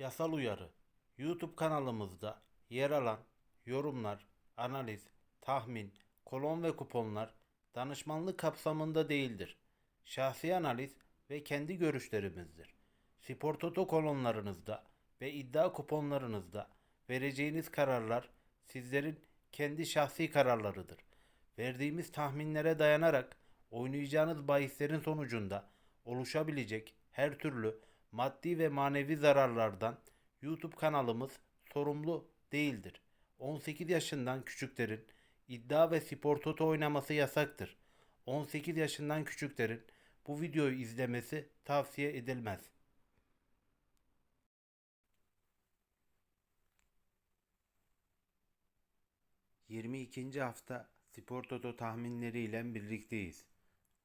Yasal uyarı. YouTube kanalımızda yer alan yorumlar, analiz, tahmin, kolon ve kuponlar danışmanlık kapsamında değildir. Şahsi analiz ve kendi görüşlerimizdir. Spor Toto kolonlarınızda ve iddia kuponlarınızda vereceğiniz kararlar sizlerin kendi şahsi kararlarıdır. Verdiğimiz tahminlere dayanarak oynayacağınız bahislerin sonucunda oluşabilecek her türlü maddi ve manevi zararlardan YouTube kanalımız sorumlu değildir. 18 yaşından küçüklerin iddia ve spor toto oynaması yasaktır. 18 yaşından küçüklerin bu videoyu izlemesi tavsiye edilmez. ...22. hafta Spor Toto tahminleriyle birlikteyiz.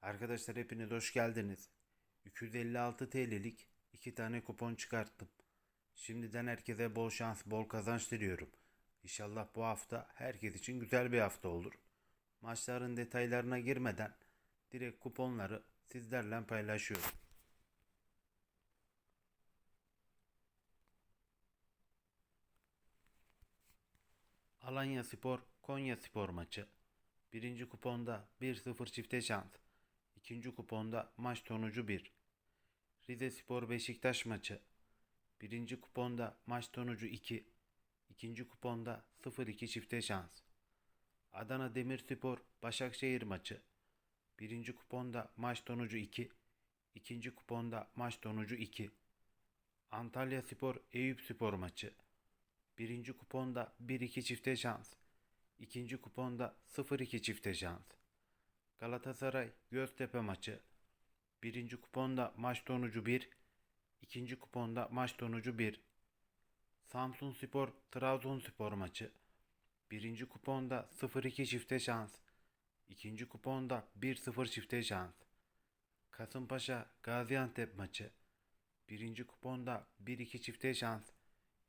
Arkadaşlar hepiniz hoş geldiniz. 256 TL'lik iki tane kupon çıkarttım. Şimdiden herkese bol şans, bol kazanç diliyorum. İnşallah bu hafta herkes için güzel bir hafta olur. Maçların detaylarına girmeden direkt kuponları sizlerle paylaşıyorum. Alanya Spor Konya Spor maçı. Birinci kuponda 1-0 çifte şans. İkinci kuponda maç sonucu 1. Rize Spor Beşiktaş maçı. Birinci kuponda maç sonucu 2. İkinci kuponda 0-2 çifte şans. Adana Demirspor Başakşehir maçı. Birinci kuponda maç sonucu 2. İkinci kuponda maç sonucu 2. Antalya Spor Eyüp Spor maçı. Birinci kuponda 1-2 çifte şans. İkinci kuponda 0-2 çifte şans. Galatasaray Göztepe maçı. Birinci kuponda maç sonucu 1. ikinci kuponda maç sonucu 1. Samsun Spor Trabzonspor maçı. Birinci kuponda 0-2 çifte şans. İkinci kuponda 1-0 çifte şans. Kasımpaşa Gaziantep maçı. Birinci kuponda 1-2 çifte şans.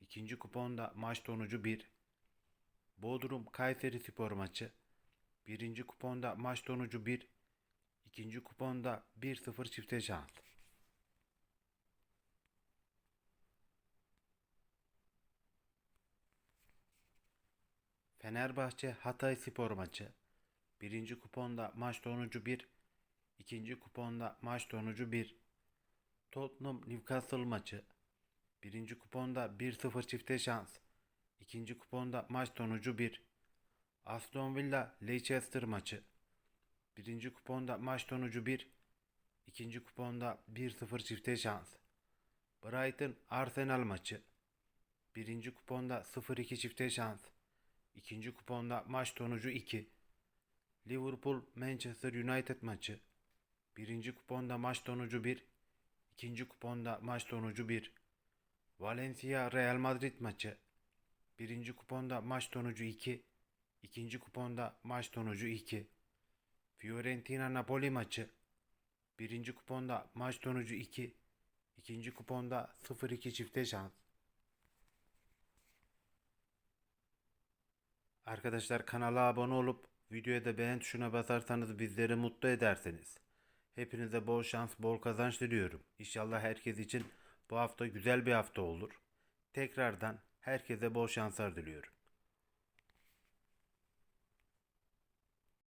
İkinci kuponda maç sonucu 1. Bodrum Kayseri Spor maçı. Birinci kuponda maç sonucu 1. İkinci kuponda 1-0 çifte şans. Fenerbahçe Hatay Spor maçı. Birinci kuponda maç sonucu 1. İkinci kuponda maç sonucu 1. Tottenham Newcastle maçı. Birinci kuponda 1-0 çifte şans. İkinci kuponda maç sonucu 1. Aston Villa Leicester maçı. Birinci kuponda maç sonucu 1. İkinci kuponda 1-0 çifte şans. Brighton Arsenal maçı. Birinci kuponda 0-2 çifte şans. İkinci kuponda maç sonucu 2. Liverpool Manchester United maçı. Birinci kuponda maç sonucu 1. İkinci kuponda maç sonucu 1. Valencia Real Madrid maçı. Birinci kuponda maç sonucu 2. İkinci kuponda maç sonucu 2. Fiorentina Napoli maçı. Birinci kuponda maç sonucu 2. İkinci kuponda 0-2 çifte şans. Arkadaşlar kanala abone olup videoya da beğen tuşuna basarsanız bizleri mutlu edersiniz. Hepinize bol şans, bol kazanç diliyorum. İnşallah herkes için bu hafta güzel bir hafta olur. Tekrardan herkese bol şanslar diliyorum.